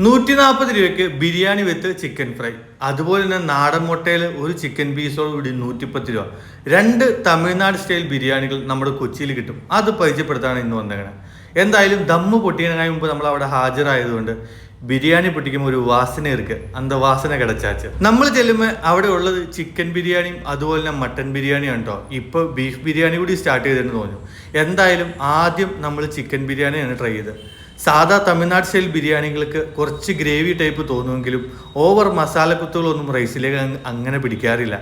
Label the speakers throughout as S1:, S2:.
S1: നൂറ്റി നാൽപ്പത് രൂപയ്ക്ക് ബിരിയാണി വിത്ത് ചിക്കൻ ഫ്രൈ. അതുപോലെ തന്നെ നാടൻ മുട്ടയിൽ ഒരു ചിക്കൻ പീസോട് കൂടി നൂറ്റിപ്പത്ത് രൂപ. രണ്ട് തമിഴ്നാട് സ്റ്റൈൽ ബിരിയാണികൾ നമ്മുടെ കൊച്ചിയിൽ കിട്ടും. അത് പരിചയപ്പെടുത്താണ് ഇന്ന് വന്നേക്കണേ. എന്തായാലും ദമ്മ് പൊട്ടിയണകായ മുമ്പ് നമ്മൾ അവിടെ ഹാജരായതുകൊണ്ട് ബിരിയാണി പൊട്ടിക്കുമ്പോൾ ഒരു വാസന ഇருக்கு അന്ത വാസന കിടച്ചാച്ച്. നമ്മൾ ചെല്ലുമ്പോൾ അവിടെ ഉള്ളത് ചിക്കൻ ബിരിയാണിയും അതുപോലെ തന്നെ മട്ടൻ ബിരിയാണിയും കേട്ടോ. ഇപ്പോൾ ബീഫ് ബിരിയാണി കൂടി സ്റ്റാർട്ട് ചെയ്തിട്ടുണ്ട് തോന്നുന്നു. എന്തായാലും ആദ്യം നമ്മൾ ചിക്കൻ ബിരിയാണിയാണ് ട്രൈ ചെയ്തത്. സാധാ തമിഴ്നാട് സ്റ്റൈൽ ബിരിയാണികൾക്ക് കുറച്ച് ഗ്രേവി ടൈപ്പ് തോന്നുമെങ്കിലും ഓവർ മസാലക്കുത്തുകളൊന്നും റൈസിലേക്ക് അങ്ങ് അങ്ങനെ പിടിക്കാറില്ല.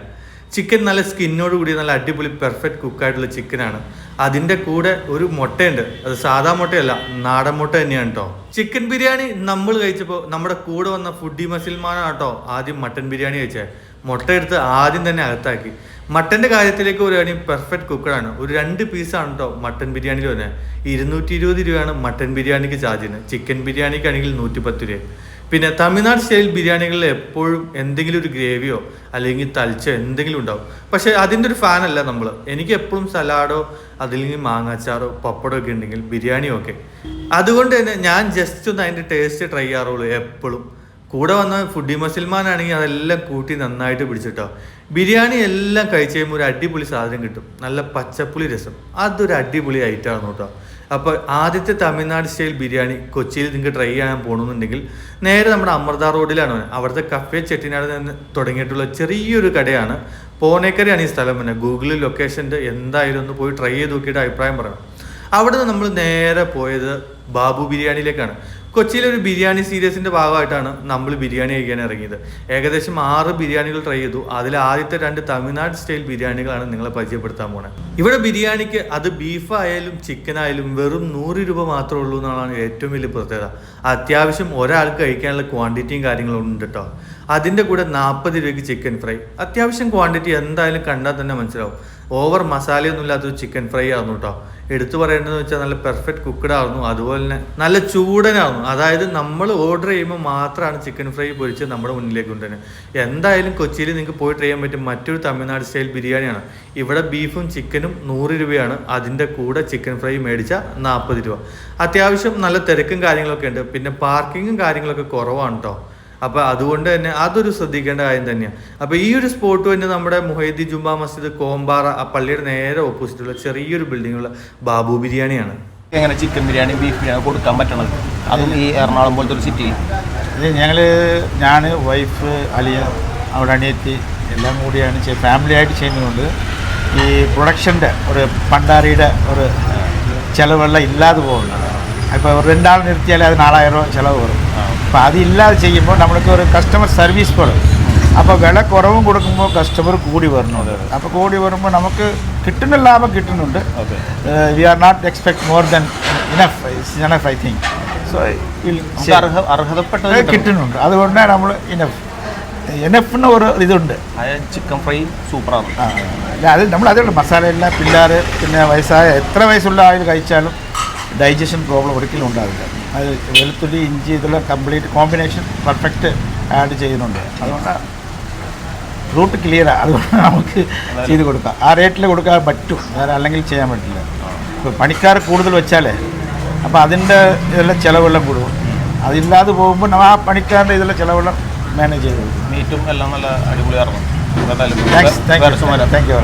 S1: ചിക്കൻ നല്ല സ്കിന്നോട് കൂടി നല്ല അടിപൊളി പെർഫെക്റ്റ് കുക്കായിട്ടുള്ള ചിക്കനാണ് അതിന്റെ കൂടെ ഒരു മുട്ടയുണ്ട്. അത് സാധാ മുട്ടയല്ല നാടൻ മുട്ട തന്നെയാണ് കേട്ടോ ചിക്കൻ ബിരിയാണി നമ്മൾ കഴിച്ചപ്പോൾ നമ്മുടെ കൂടെ വന്ന ഫുഡി മസിൽമാനാണ് കേട്ടോ ആദ്യം മട്ടൻ ബിരിയാണി കഴിച്ചത് മുട്ട എടുത്ത് ആദ്യം തന്നെ അകത്താക്കി. മട്ടന്റെ കാര്യത്തിലേക്ക് വരികയാണെങ്കിൽ പെർഫെക്റ്റ് കുക്കറാണ് ഒരു രണ്ട് പീസാണ് കേട്ടോ മട്ടൻ ബിരിയാണിയിൽ വരുന്നത് ഇരുന്നൂറ്റി ഇരുപത് രൂപയാണ് മട്ടൻ ബിരിയാണിക്ക് ചാർജ് ചെയ്യുന്നത് ചിക്കൻ ബിരിയാണിക്കാണെങ്കിൽ നൂറ്റി പത്ത് രൂപ. പിന്നെ തമിഴ്നാട് സ്റ്റൈൽ ബിരിയാണികളിൽ എപ്പോഴും എന്തെങ്കിലും ഒരു ഗ്രേവിയോ അല്ലെങ്കിൽ തളിച്ചോ എന്തെങ്കിലും ഉണ്ടാവും. പക്ഷേ അതിന്റെ ഒരു ഫാനല്ല നമ്മൾ എനിക്ക് എപ്പോഴും സലാഡോ അതില്ലെങ്കിൽ മാങ്ങാച്ചാറോ പപ്പടോ ഒക്കെ ഉണ്ടെങ്കിൽ ബിരിയാണിയോ ഒക്കെ. അതുകൊണ്ട് തന്നെ ഞാൻ ജസ്റ്റ് ഒന്ന് അതിന്റെ ടേസ്റ്റ് ട്രൈ ചെയ്യാറുള്ളൂ എപ്പോഴും. കൂടെ വന്ന ഫുഡി മസിൽമാൻ ആണെങ്കിൽ അതെല്ലാം കൂട്ടി നന്നായിട്ട് പിടിച്ചിട്ടോ. ബിരിയാണി എല്ലാം കഴിച്ച് കഴിയുമ്പോൾ ഒരു അടിപൊളി സാധനം കിട്ടും. നല്ല പച്ചപ്പുളി രസം. അതൊരു അടിപൊളി ഐറ്റമാണ് കേട്ടോ. അപ്പോൾ ആദ്യത്തെ തമിഴ്നാട് സ്റ്റൈൽ ബിരിയാണി കൊച്ചിയിൽ നിങ്ങൾക്ക് ട്രൈ ചെയ്യാൻ പോകണമെന്നുണ്ടെങ്കിൽ നേരെ നമ്മുടെ അമൃത റോഡിലാണ്. അവിടുത്തെ കഫേ ചെട്ടിനാട് നിന്ന് തുടങ്ങിയിട്ടുള്ള ചെറിയൊരു കടയാണ്. പോണേക്കരയാണ് ഈ സ്ഥലം പിന്നെ ഗൂഗിളിൽ ലൊക്കേഷന്റെ എന്തായാലും ഒന്ന് പോയി ട്രൈ ചെയ്ത് നോക്കിയിട്ട് അഭിപ്രായം പറയണം. അവിടെ നിന്ന് നമ്മൾ നേരെ പോയത് ബാബു ബിരിയാണിയിലേക്കാണ്. കൊച്ചിയിലെ ഒരു ബിരിയാണി സീരീസിന്റെ ഭാഗമായിട്ടാണ് നമ്മൾ ബിരിയാണി കഴിക്കാൻ ഇറങ്ങിയത്. ഏകദേശം ആറ് ബിരിയാണികൾ ട്രൈ ചെയ്തു. അതിൽ ആദ്യത്തെ രണ്ട് തമിഴ്നാട് സ്റ്റൈൽ ബിരിയാണികളാണ് നിങ്ങളെ പരിചയപ്പെടുത്താൻ പോണത് ഇവിടെ ബിരിയാണിക്ക് അത് ബീഫ് ആയാലും ചിക്കൻ ആയാലും വെറും നൂറ് രൂപ മാത്രമേ ഉള്ളൂ എന്നുള്ളതാണ് ഏറ്റവും വലിയ പ്രത്യേകത. അത്യാവശ്യം ഒരാൾക്ക് കഴിക്കാനുള്ള ക്വാണ്ടിറ്റിയും കാര്യങ്ങളും ഉണ്ട് കേട്ടോ അതിന്റെ കൂടെ നാൽപ്പത് രൂപയ്ക്ക് ചിക്കൻ ഫ്രൈ അത്യാവശ്യം ക്വാണ്ടിറ്റി എന്തായാലും കണ്ടാൽ തന്നെ മനസ്സിലാവും. ഓവർ മസാലയൊന്നും ഇല്ലാത്തൊരു ചിക്കൻ ഫ്രൈ ആയിരുന്നു കേട്ടോ എടുത്തു പറയേണ്ടതെന്ന് വെച്ചാൽ നല്ല പെർഫെക്റ്റ് കുക്കഡ് ആയിരുന്നു. അതുപോലെ തന്നെ നല്ല ചൂടനായിരുന്നു. അതായത് നമ്മൾ ഓർഡർ ചെയ്യുമ്പോൾ മാത്രമാണ് ചിക്കൻ ഫ്രൈ പൊരിച്ച് നമ്മുടെ മുന്നിലേക്ക് കൊണ്ടുവരുന്നത്. എന്തായാലും കൊച്ചിയിൽ നിങ്ങൾക്ക് പോയി ട്രൈ ചെയ്യാൻ പറ്റും. മറ്റൊരു തമിഴ്നാട് സ്റ്റൈൽ ബിരിയാണിയാണ്. ഇവിടെ ബീഫും ചിക്കനും നൂറ് രൂപയാണ്. അതിന്റെ കൂടെ ചിക്കൻ ഫ്രൈ മേടിച്ച നാൽപ്പത് രൂപ. അത്യാവശ്യം നല്ല തിരക്കും കാര്യങ്ങളൊക്കെ ഉണ്ട്. പിന്നെ പാർക്കിങ്ങും കാര്യങ്ങളൊക്കെ കുറവാണ് കേട്ടോ അപ്പോൾ അതുകൊണ്ട് തന്നെ അതൊരു ശ്രദ്ധിക്കേണ്ട കാര്യം തന്നെയാണ് അപ്പോൾ ഈ ഒരു സ്പോട്ട് തന്നെ നമ്മുടെ മുഹൈദി ജുമാ മസ്ജിദ് കോമ്പാറ ആ പള്ളിയുടെ നേരെ ഓപ്പോസിറ്റുള്ള ചെറിയൊരു ബിൽഡിങ്ങുള്ള ബാബു ബിരിയാണിയാണ്.
S2: എങ്ങനെ ചിക്കൻ ബിരിയാണി ബീഫ് ബിരിയാണി കൊടുക്കാൻ പറ്റണത്? അതും ഈ എറണാകുളം പോലത്തെ ഒരു സിറ്റി
S3: ഇത് ഞങ്ങൾ ഞാൻ വൈഫ് അലിയ അവിടെ അണിയത്തി എല്ലാം കൂടിയാണ് ചെയ് ഫാമിലി ആയിട്ട് ചെയ്യുന്നതുകൊണ്ട് ഈ പ്രൊഡക്ഷന്റെ ഒരു പണ്ടാരിയുടെ ഒരു ചിലവെല്ലാം ഇല്ലാതെ പോകുന്നുണ്ട്. അപ്പോൾ രണ്ടാൾ നിർത്തിയാലേ അത് നാലായിരം രൂപ ചിലവ് വരും. അപ്പോൾ അതില്ലാതെ ചെയ്യുമ്പോൾ നമ്മൾക്ക് ഒരു കസ്റ്റമർ സർവീസ് കുറവ് അപ്പോൾ വില കുറവും കൊടുക്കുമ്പോൾ കസ്റ്റമർ കൂടി വരുന്നുണ്ട്. അപ്പോൾ കൂടി വരുമ്പോൾ നമുക്ക് കിട്ടുന്ന ലാഭം കിട്ടുന്നുണ്ട്. We are not expect more than enough enough I think so
S2: അർഹതപ്പെട്ട അർഹതപ്പെട്ടത്
S3: കിട്ടുന്നുണ്ട്. അതുകൊണ്ടാണ് നമ്മൾ ഇനഫ് എനഫിന് ഒരു ഇതുണ്ട്.
S2: ചിക്കൻ ഫ്രൈ സൂപ്പറാണ്.
S3: അല്ല അത് നമ്മൾ അതുകൊണ്ട് മസാല എല്ലാം പിള്ളേർ പിന്നെ വയസ്സായ എത്ര വയസ്സുള്ള ആൾ കഴിച്ചാലും ഡൈജഷൻ പ്രോബ്ലം ഒരിക്കലും ഉണ്ടാവില്ല. അത് വെളുത്തുള്ളി ഇഞ്ചി ഇതെല്ലാം കംപ്ലീറ്റ് കോമ്പിനേഷൻ പെർഫെക്റ്റ് ആഡ് ചെയ്യുന്നുണ്ട്. അതുകൊണ്ട് റൂട്ട് ക്ലിയറാണ് അതുകൊണ്ട് നമുക്ക് ചെയ്ത് കൊടുക്കാം. ആ റേറ്റിൽ കൊടുക്കാൻ പറ്റും. വേറെ അല്ലെങ്കിൽ ചെയ്യാൻ പറ്റില്ല. ഇപ്പോൾ പണിക്കാർ കൂടുതൽ വെച്ചാലേ അപ്പോൾ അതിന്റെ ഇതെല്ലാം ചിലവെല്ലാം കൂടും. അതില്ലാതെ പോകുമ്പോൾ നമ്മൾ ആ പണിക്കാരുടെ ഇതെല്ലാം ചിലവെല്ലാം മാനേജ് ചെയ്ത് കൊടുക്കും.
S2: മീറ്റും എല്ലാം നല്ല അടിപൊളിയായിരുന്നു
S3: thanks thank you thank you